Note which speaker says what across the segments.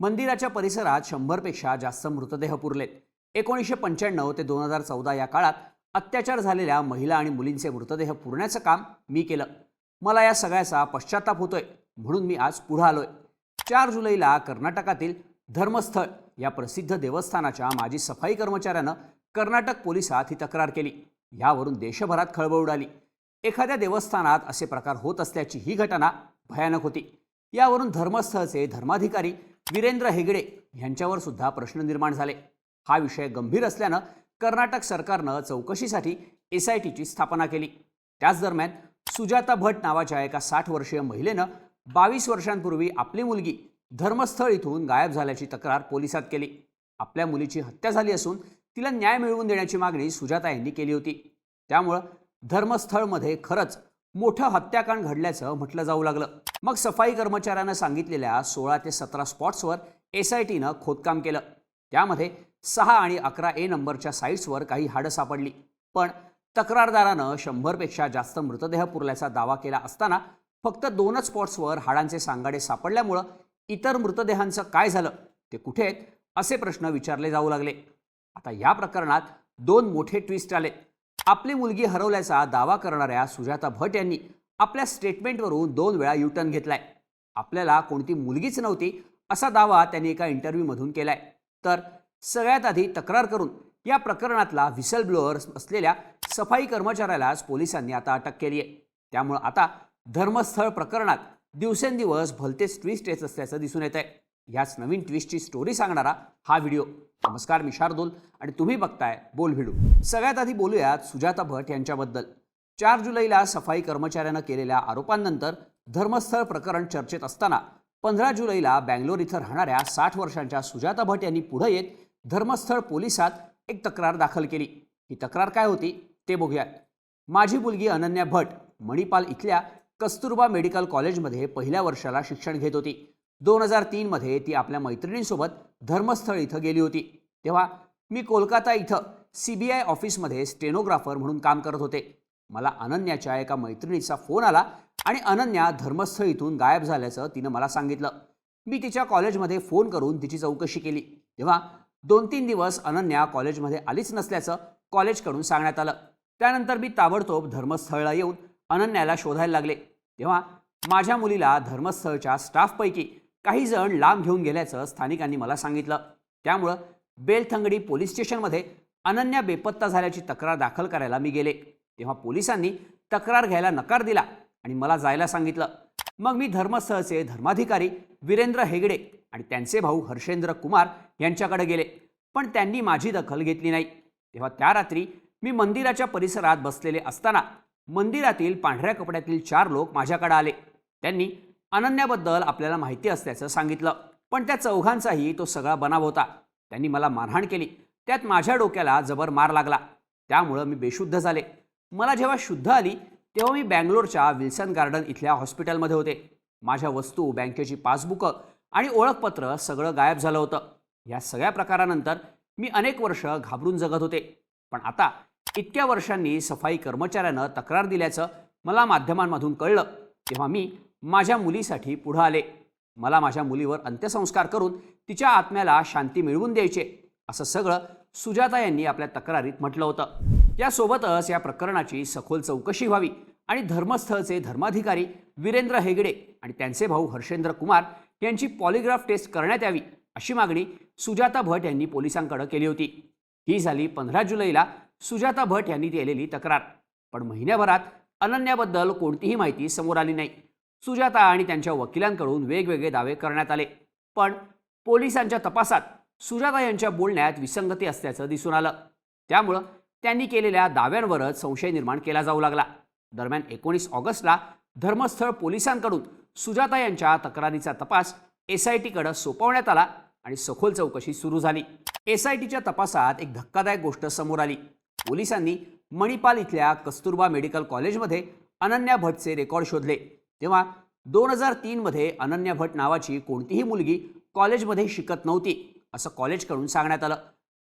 Speaker 1: मंदिराच्या परिसरात शंभरपेक्षा जास्त मृतदेह पुरलेत. एकोणीसशे पंच्याण्णव ते दोन हजार चौदा या काळात अत्याचार झालेल्या महिला आणि मुलींचे मृतदेह पुरण्याचं काम मी केलं. मला या सगळ्याचा पश्चाताप होतोय म्हणून मी आज पुढं आलोय. चार जुलैला कर्नाटकातील धर्मस्थळ या प्रसिद्ध देवस्थानाच्या माजी सफाई कर्मचाऱ्यानं कर्नाटक पोलिसात ही तक्रार केली. यावरून देशभरात खळबळ उडाली. एखाद्या देवस्थानात असे प्रकार होत असल्याची ही घटना भयानक होती. यावरून धर्मस्थळचे धर्माधिकारी वीरेंद्र हेगडे यांच्यावर सुद्धा प्रश्न निर्माण झाले. हा विषय गंभीर असल्यानं कर्नाटक सरकारनं चौकशीसाठी एस आय टीची स्थापना केली. त्याच दरम्यान सुजाता भट नावाच्या एका साठ वर्षीय महिलेनं बावीस वर्षांपूर्वी आपली मुलगी धर्मस्थळ इथून गायब झाल्याची तक्रार पोलिसात केली. आपल्या मुलीची हत्या झाली असून तिला न्याय मिळवून देण्याची मागणी सुजाता यांनी केली होती. त्यामुळं धर्मस्थळमध्ये खरंच मोठं हत्याकांड घडल्याचं म्हटलं जाऊ लागलं. मग सफाई कर्मचाऱ्यानं सांगितलेल्या सोळा ते सतरा स्पॉट्सवर एस आय टीनं खोदकाम केलं. त्यामध्ये सहा आणि अकरा ए नंबरच्या साईट्सवर काही हाडं सापडली. पण तक्रारदारानं शंभरपेक्षा जास्त मृतदेह पुरल्याचा दावा केला असताना फक्त दोनच स्पॉट्सवर हाडांचे सांगाडे सापडल्यामुळं इतर मृतदेहांचं काय झालं ते कुठे आहेत असे प्रश्न विचारले जाऊ लागले. आता या प्रकरणात दोन मोठे ट्विस्ट आले. आपली मुलगी हरवल्याचा दावा करणाऱ्या सुजाता भट यांनी आपल्या स्टेटमेंटवरून दोन वेळा युटर्न घेतलाय. आपल्याला कोणती मुलगीच नव्हती असा दावा त्यांनी एका इंटरव्ह्यूमधून केलाय. तर सगळ्यात आधी तक्रार करून या प्रकरणातला व्हिसल ब्लोअर असलेल्या सफाई कर्मचाऱ्यालाच पोलिसांनी आता अटक केली आहे त्यामुळं आता धर्मस्थळ प्रकरणात दिवसेंदिवस भलतेच ट्विस्ट येत असल्याचं दिसून येत आहे याच नवीन ट्विस्टची स्टोरी सांगणारा हा व्हिडिओ नमस्कार मी शार्दूल आणि तुम्ही बघताय बोल व्हिडिओ सगळ्यात आधी बोलूयात सुजाता भट यांच्याबद्दल. चार जुलैला सफाई कर्मचाऱ्यानं केलेल्या आरोपांनंतर धर्मस्थळ प्रकरण चर्चेत असताना पंधरा जुलैला बँगलोर इथं राहणाऱ्या साठ वर्षांच्या सुजाता भट यांनी पुढे येत धर्मस्थळ पोलिसात एक तक्रार दाखल केली. ही तक्रार काय होती ते बघूयात. माझी मुलगी अनन्या भट मणिपाल इथल्या कस्तुरबा मेडिकल कॉलेजमध्ये पहिल्या वर्षाला शिक्षण घेत होती. दोन हजार तीनमध्ये ती आपल्या मैत्रिणींसोबत धर्मस्थळ इथं गेली होती. तेव्हा मी कोलकाता इथं सी बी आय ऑफिसमध्ये स्टेनोग्राफर म्हणून काम करत होते. मला अनन्याच्या एका मैत्रिणीचा फोन आला आणि अनन्या धर्मस्थळ इथून गायब झाल्याचं तिनं मला सांगितलं. मी तिच्या कॉलेजमध्ये फोन करून तिची चौकशी केली. तेव्हा दोन तीन दिवस अनन्या कॉलेजमध्ये आलीच नसल्याचं कॉलेजकडून सांगण्यात आलं. त्यानंतर मी ताबडतोब धर्मस्थळला येऊन अनन्याला शोधायला लागले. तेव्हा माझ्या मुलीला धर्मस्थळच्या स्टाफपैकी काही जण लांब घेऊन गेल्याचं स्थानिकांनी मला सांगितलं. त्यामुळं बेलथंगडी पोलीस स्टेशनमध्ये अनन्या बेपत्ता झाल्याची तक्रार दाखल करायला मी गेले. तेव्हा पोलिसांनी तक्रार घ्यायला नकार दिला आणि मला जायला सांगितलं. मग मी धर्मस्थळचे धर्माधिकारी वीरेंद्र हेगडे आणि त्यांचे भाऊ हर्षेंद्र कुमार यांच्याकडे गेले. पण त्यांनी माझी दखल घेतली नाही. तेव्हा त्या रात्री मी मंदिराच्या परिसरात बसलेले असताना मंदिरातील पांढऱ्या कपड्यातील चार लोक माझ्याकडे आले. त्यांनी अनन्याबद्दल आपल्याला माहिती असल्याचं सांगितलं. पण त्या चौघांचाही तो सगळा बनाव होता. त्यांनी मला मारहाण केली. त्यात माझ्या डोक्याला जबर मार लागला. त्यामुळं मी बेशुद्ध झाले. मला जेव्हा शुद्ध आली तेव्हा मी बँगलोरच्या विल्सन गार्डन इथल्या हॉस्पिटलमध्ये होते. माझ्या वस्तू बँकेची पासबुकं आणि ओळखपत्र सगळं गायब झालं होतं. या सगळ्या प्रकारानंतर मी अनेक वर्ष घाबरून जगत होते. पण आता इतक्या वर्षांनी सफाई कर्मचाऱ्यानं तक्रार दिल्याचं मला माध्यमांमधून कळलं. तेव्हा मी माझ्या मुलीसाठी पुढं आले. मला माझ्या मुलीवर अंत्यसंस्कार करून तिच्या आत्म्याला शांती मिळवून द्यायचे असं सगळं सुजाता यांनी आपल्या तक्रारीत म्हटलं होतं. यासोबतच या प्रकरणाची सखोल चौकशी व्हावी आणि धर्मस्थळचे धर्माधिकारी वीरेंद्र हेगडे आणि त्यांचे भाऊ हर्षेंद्र कुमार यांची पॉलिग्राफ टेस्ट करण्यात यावी अशी मागणी सुजाता भट यांनी पोलिसांकडे केली होती. ही झाली पंधरा जुलैला सुजाता भट यांनी केलेली तक्रार. पण महिन्याभरात अनन्याबद्दल कोणतीही माहिती समोर आली नाही. सुजाता आणि त्यांच्या वकिलांकडून वेगवेगळे दावे करण्यात आले. पण पोलिसांच्या तपासात सुजाता यांच्या बोलण्यात विसंगती असल्याचं दिसून आलं. त्यामुळं त्यांनी केलेल्या दाव्यांवरच संशय निर्माण केला जाऊ लागला. दरम्यान एकोणीस ऑगस्टला धर्मस्थळ पोलिसांकडून सुजाता यांच्या तक्रारीचा तपास एस आय टीकडे सोपवण्यात आला आणि सखोल चौकशी सुरू झाली. एस आय टीच्या तपासात एक धक्कादायक गोष्ट समोर आली. पोलिसांनी मणिपाल इथल्या कस्तुरबा मेडिकल कॉलेजमध्ये अनन्या भटचे रेकॉर्ड शोधले. तेव्हा दोन हजार तीनमध्ये अनन्या भट नावाची कोणतीही मुलगी कॉलेजमध्ये शिकत नव्हती असं कॉलेजकडून सांगण्यात आलं.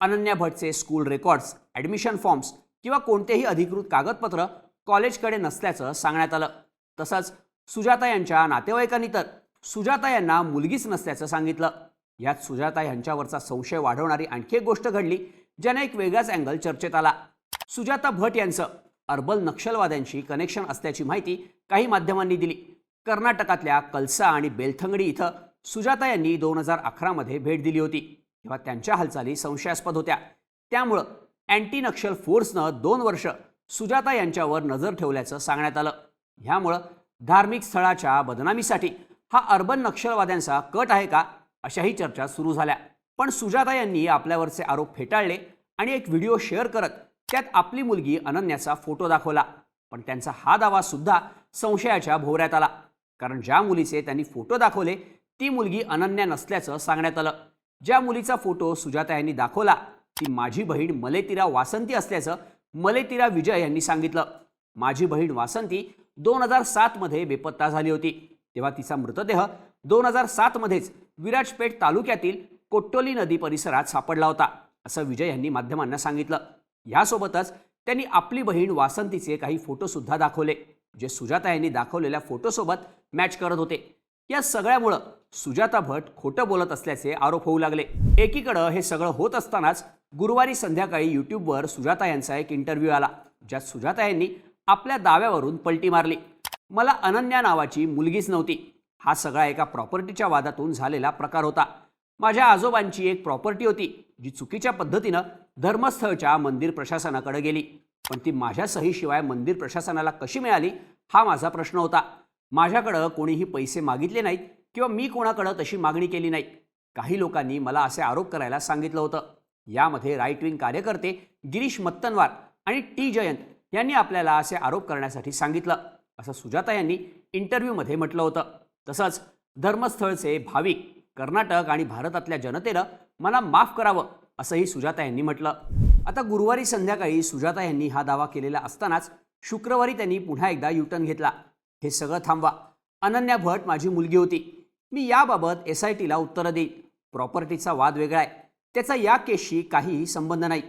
Speaker 1: अनन्या भटचे स्कूल रेकॉर्ड्स ॲडमिशन फॉर्म्स किंवा कोणतेही अधिकृत कागदपत्र कॉलेजकडे नसल्याचं सांगण्यात आलं. तसंच सुजाता यांच्या नातेवाईकांनी तर सुजाता यांना मुलगीच नसल्याचं सांगितलं. यात सुजाता यांच्यावरचा संशय वाढवणारी आणखी एक गोष्ट घडली ज्याने एक वेगळाच अँगल चर्चेत आला. सुजाता भट यांचं अर्बल नक्षलवाद्यांशी कनेक्शन असल्याची माहिती काही माध्यमांनी दिली. कर्नाटकातल्या कलसा आणि बेलथंगडी इथं सुजाता यांनी दोन हजार अकरामध्ये भेट दिली होती. तेव्हा त्यांच्या हालचाली संशयास्पद होत्या. त्यामुळं अँटी नक्षल फोर्सनं दोन वर्ष सुजाता यांच्यावर नजर ठेवल्याचं सांगण्यात आलं. ह्यामुळं धार्मिक स्थळाच्या बदनामीसाठी हा अर्बन नक्षलवाद्यांचा कट आहे का अशाही चर्चा सुरू झाल्या. पण सुजाता यांनी आपल्यावरचे आरोप फेटाळले आणि एक व्हिडिओ शेअर करत त्यात आपली मुलगी अनन्याचा फोटो दाखवला. पण त्यांचा हा दावा सुद्धा संशयाच्या भोवऱ्यात आला. कारण ज्या मुलीचे त्यांनी फोटो दाखवले ती मुलगी अनन्या नसल्याचं सांगण्यात आलं. ज्या मुलीचा फोटो सुजाता यांनी दाखवला ती माझी बहीण मलेतिरा वासंती असल्याचं मलेतिरा विजय यांनी सांगितलं. माझी बहीण वासंती दोन हजार सातमध्ये बेपत्ता झाली होती. तेव्हा तिचा मृतदेह दोन हजार सातमध्येच विराजपेठ तालुक्यातील कोट्टोली नदी परिसरात सापडला होता असं विजय यांनी माध्यमांना सांगितलं. यासोबतच त्यांनी आपली बहीण वासंतीचे काही फोटोसुद्धा दाखवले जे सुजाता यांनी दाखवलेल्या फोटोसोबत मॅच करत होते. या सगळ्यामुळं सुजाता भट खोटं बोलत असल्याचे आरोप होऊ लागले. एकीकडं हे सगळं होत असतानाच गुरुवारी संध्याकाळी यूट्यूबवर सुजाता यांचा एक इंटरव्ह्यू आला ज्यात सुजाता यांनी आपल्या दाव्यावरून पलटी मारली. मला अनन्या नावाची मुलगीच नव्हती. हा सगळा एका प्रॉपर्टीच्या वादातून झालेला प्रकार होता. माझ्या आजोबांची एक प्रॉपर्टी होती जी चुकीच्या पद्धतीनं धर्मस्थळच्या मंदिर प्रशासनाकडे गेली. पण ती माझ्या सहीशिवाय मंदिर प्रशासनाला कशी मिळाली हा माझा प्रश्न होता. माझ्याकडं कोणीही पैसे मागितले नाहीत किंवा मी कोणाकडं तशी मागणी केली नाही काही लोकांनी मला असे आरोप करायला सांगितलं होतं. यामध्ये राईट विंग कार्यकर्ते गिरीश मत्तनवार आणि टी जयंत यांनी आपल्याला असे आरोप करण्यासाठी सांगितलं. असं सुजाता यांनी इंटरव्ह्यूमध्ये म्हटलं होतं. तसंच धर्मस्थळचे भाविक कर्नाटक आणि भारतातल्या जनतेनं मला माफ करावं असंही सुजाता यांनी म्हटलं. आता गुरुवारी संध्याकाळी सुजाता यांनी हा दावा केलेला असतानाच शुक्रवारी त्यांनी पुन्हा एकदा युटर्न घेतला. हे सगळं थांबवा. अनन्या भट माझी मुलगी होती. मी याबाबत एस आय टीला उत्तरं देईन. प्रॉपर्टीचा वाद वेगळा आहे. त्याचा या केसशी काहीही संबंध नाही.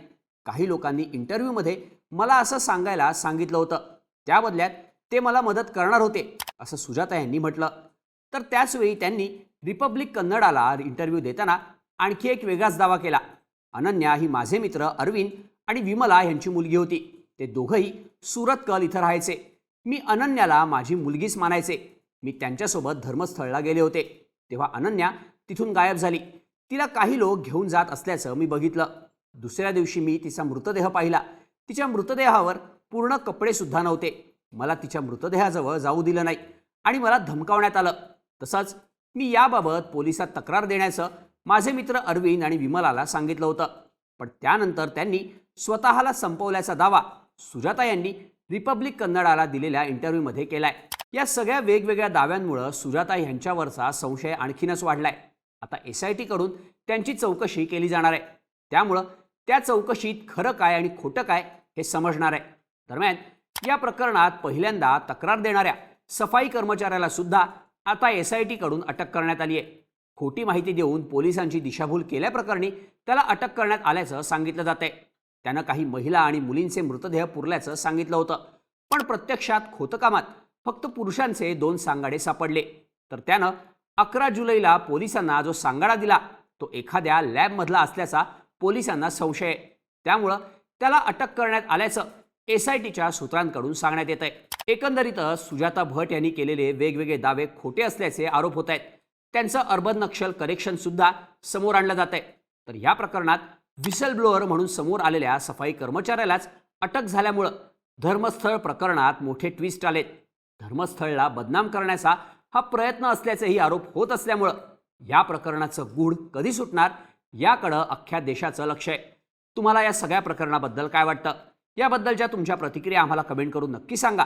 Speaker 1: काही लोकांनी इंटरव्ह्यूमध्ये मला असं सांगायला सांगितलं होतं. त्या बदल्यात ते मला मदत करणार होते असं सुजाता यांनी म्हटलं. तर त्याचवेळी त्यांनी रिपब्लिक कन्नडाला इंटरव्ह्यू देताना आणखी एक वेगळाच दावा केला. अनन्या ही माझे मित्र अरविंद आणि विमला यांची मुलगी होती. ते दोघंही सुरत कल इथं राहायचे. मी अनन्याला माझी मुलगीच मानायचे. मी त्यांच्यासोबत धर्मस्थळला गेले होते. तेव्हा अनन्या तिथून गायब झाली. तिला काही लोक घेऊन जात असल्याचं मी बघितलं. दुसऱ्या दिवशी मी तिचा मृतदेह पाहिला. तिच्या मृतदेहावर पूर्ण कपडेसुद्धा नव्हते. मला तिच्या मृतदेहाजवळ जाऊ दिलं नाही आणि मला धमकावण्यात आलं. तसंच मी याबाबत पोलिसात तक्रार देण्याचं माझे मित्र अरविंद आणि विमलाला सांगितलं होतं. पण त्यानंतर त्यांनी स्वतःला संपवल्याचा दावा सुजाता यांनी रिपब्लिक कन्नडाला दिलेल्या इंटरव्ह्यूमध्ये केलाय. या सगळ्या वेगवेगळ्या दाव्यांमुळं सुजाता यांच्यावरचा संशय आणखीनच वाढलाय. आता एस आय टीकडून त्यांची चौकशी केली जाणार आहे. त्यामुळं त्या चौकशीत खरं काय आणि खोटं काय हे समजणार आहे. दरम्यान या प्रकरणात पहिल्यांदा तक्रार देणाऱ्या सफाई कर्मचाऱ्याला सुद्धा आता एस आय टीकडून अटक करण्यात आली आहे खोटी माहिती देऊन पोलिसांची दिशाभूल केल्याप्रकरणी त्याला अटक करण्यात आल्याचं सांगितलं जात आहे त्यानं काही महिला आणि मुलींचे मृतदेह पुरल्याचं सांगितलं होतं. पण प्रत्यक्षात खोतकामात फक्त पुरुषांचे दोन सांगाडे सापडले. तर त्यानं अकरा जुलैला पोलिसांना जो सांगाडा दिला तो एखाद्या लॅबमधला असल्याचा पोलिसांना संशय आहे. त्यामुळं त्याला अटक करण्यात आल्याचं एस आय टीच्या सूत्रांकडून सांगण्यात येत आहे एकंदरीतच सुजाता भट यांनी केलेले वेगवेगळे दावे खोटे असल्याचे आरोप होत आहेत. त्यांचं अर्बन नक्षल करेक्शन सुद्धा समोर आणलं जात आहे. तर या प्रकरणात विसल ब्लोअर म्हणून समोर आलेल्या सफाई कर्मचाऱ्यालाच अटक झाल्यामुळं धर्मस्थळ प्रकरणात मोठे ट्विस्ट आलेत. धर्मस्थळला बदनाम करण्याचा हा प्रयत्न असल्याचेही आरोप होत असल्यामुळं या प्रकरणाचं गूढ कधी सुटणार याकडं अख्ख्या देशाचं लक्ष आहे. तुम्हाला या सगळ्या प्रकरणाबद्दल काय वाटतं? याबद्दलच्या तुमच्या प्रतिक्रिया आम्हाला कमेंट करून नक्की सांगा.